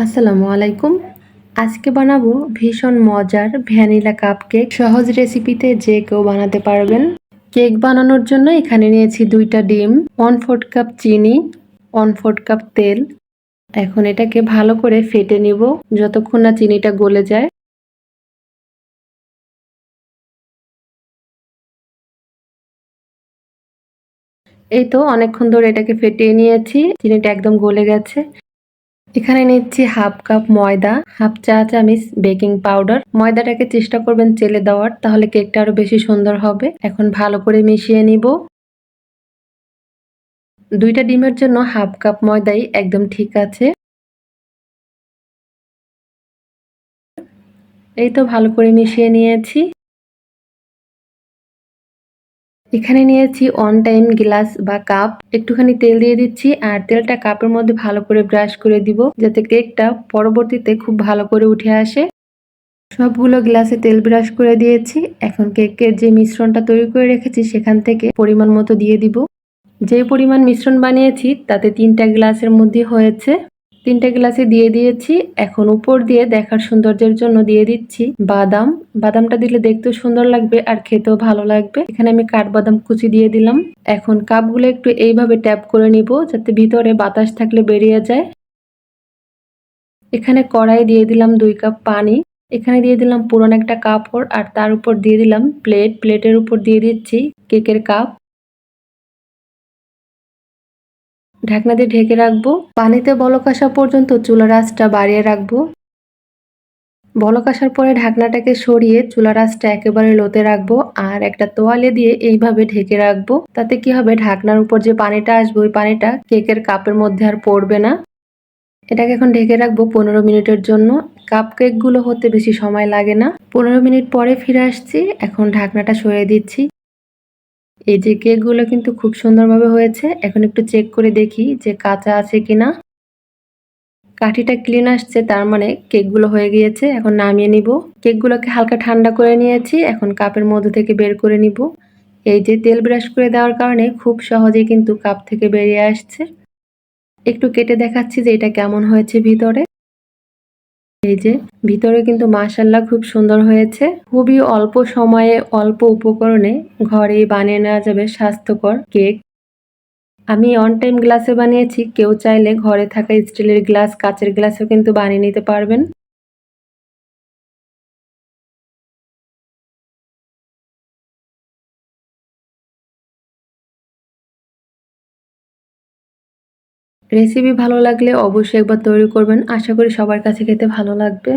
আসসালামু আলাইকুম। আজকে বানাবো ভীষণ মজার ভ্যানিলা কাপ কেক সহজ রেসিপিতে যে কেউ বানাতে পারবেন। কেক বানানোর জন্য এখানে নিয়েছি দুইটা ডিম ওয়ান ফোর্থ কাপ চিনি ওয়ান ফোর্থ কাপ তেল। এখন এটাকে ভালো করে ফেটে নিব, যতক্ষণ না চিনিটা গলে যায়। এই তো অনেকক্ষণ ধরে এটাকে ফেটিয়ে নিয়েছি, চিনিটা একদম গলে গেছে। এখানে নিচ্ছি হাফ কাপ ময়দা, হাফ চা চামিচ বেকিং পাউডার। ময়দাটাকে চেষ্টা করবেন চেলে দেওয়ার, তাহলে কেকটা আরও বেশি সুন্দর হবে। এখন ভালো করে মিশিয়ে নিব। দুইটা ডিমের জন্য হাফ কাপ ময়দাই একদম ঠিক আছে। এই তো ভালো করে মিশিয়ে নিয়েছি। এখানে নিয়েছি অন টাইম গ্লাস বা কাপ একটুখানি তেল দিয়ে দিচ্ছি আর তেলটা কাপের মধ্যে ভালো করে ব্রাশ করে দিব যাতে কেকটা পরবর্তীতে খুব ভালো করে উঠে আসে। সবগুলো গ্লাসে তেল ব্রাশ করে দিয়েছি। এখন কেকের যে মিশ্রণটা তৈরি করে রেখেছি সেখান থেকে পরিমাণ মতো দিয়ে দিব। যে পরিমাণ মিশ্রণ বানিয়েছি তাতে তিনটা গ্লাসের মধ্যে হয়েছে। তিনটা গ্লাসে দিয়ে দিয়েছি। এখন উপর দিয়ে দেখার সৌন্দর্যের জন্য দিয়ে দিচ্ছি বাদাম। বাদামটা দিলে দেখতেও সুন্দর লাগবে আর খেতেও ভালো লাগবে। এখানে আমি কাঠবাদাম কুচি দিয়ে দিলাম। এখন কাপগুলো একটু এইভাবে ট্যাপ করে নিব যাতে ভিতরে বাতাস থাকলে বেরিয়ে যায়। এখানে কড়াই দিয়ে দিলাম দুই কাপ পানি। এখানে দিয়ে দিলাম পুরনো একটা কাপড় আর তার উপর দিয়ে দিলাম প্লেট। প্লেটের উপর দিয়ে দিচ্ছি কেকের কাপ। ঢাকনা দিয়ে ঢেকে রাখব। পানিতে বলক আসা পর্যন্ত চুলার আঁচটা বাড়িয়ে রাখব। বলক আসার পরে ঢাকনাটাকে সরিয়ে চুলার আঁচটা একেবারে লোতে রাখব আর একটা তোয়ালে দিয়ে এইভাবে ঢেকে রাখব। তাতে কি হবে? ঢাকনার উপর যে পানিটা আসবে, ওই পানিটা কেকের কাপের মধ্যে আর পড়বে না। এটাকে এখন ঢেকে রাখব পনেরো মিনিটের জন্য। কাপ কেকগুলো হতে বেশি সময় লাগে না। পনেরো মিনিট পরে ফিরে আসছি। এখন ঢাকনাটা সরিয়ে দিচ্ছি। এই যে কেকগুলো কিন্তু খুব সুন্দরভাবে হয়েছে। এখন একটু চেক করে দেখি যে কাঁচা আছে কিনা। কাঠিটা ক্লিন আসছে, তার মানে কেকগুলো হয়ে গিয়েছে। এখন নামিয়ে নিব। কেকগুলোকে হালকা ঠান্ডা করে নিয়েছি। এখন কাপের মধ্যে থেকে বের করে নিব। এই যে তেল ব্রাশ করে দেওয়ার কারণে খুব সহজেই কিন্তু কাপ থেকে বেরিয়ে আসছে। একটু কেটে দেখাচ্ছি যে এটা কেমন হয়েছে ভিতরে। এই যে, ভিতরে কিন্তু মাসাল্লাহ খুব সুন্দর হয়েছে। খুবই অল্প সময়ে, অল্প উপকরণে ঘরে বানিয়ে নেওয়া যাবে স্বাস্থ্যকর কেক। আমি অন টাইম গ্লাসে বানিয়েছি, কেউ চাইলে ঘরে থাকা স্টিলের গ্লাস কাচের গ্লাসেও কিন্তু বানিয়ে নিতে পারবেন। রেসিপি ভালো লাগলে অবশ্যই একবার তৈরি করবেন। আশা করি সবার কাছে খেতে ভালো লাগবে।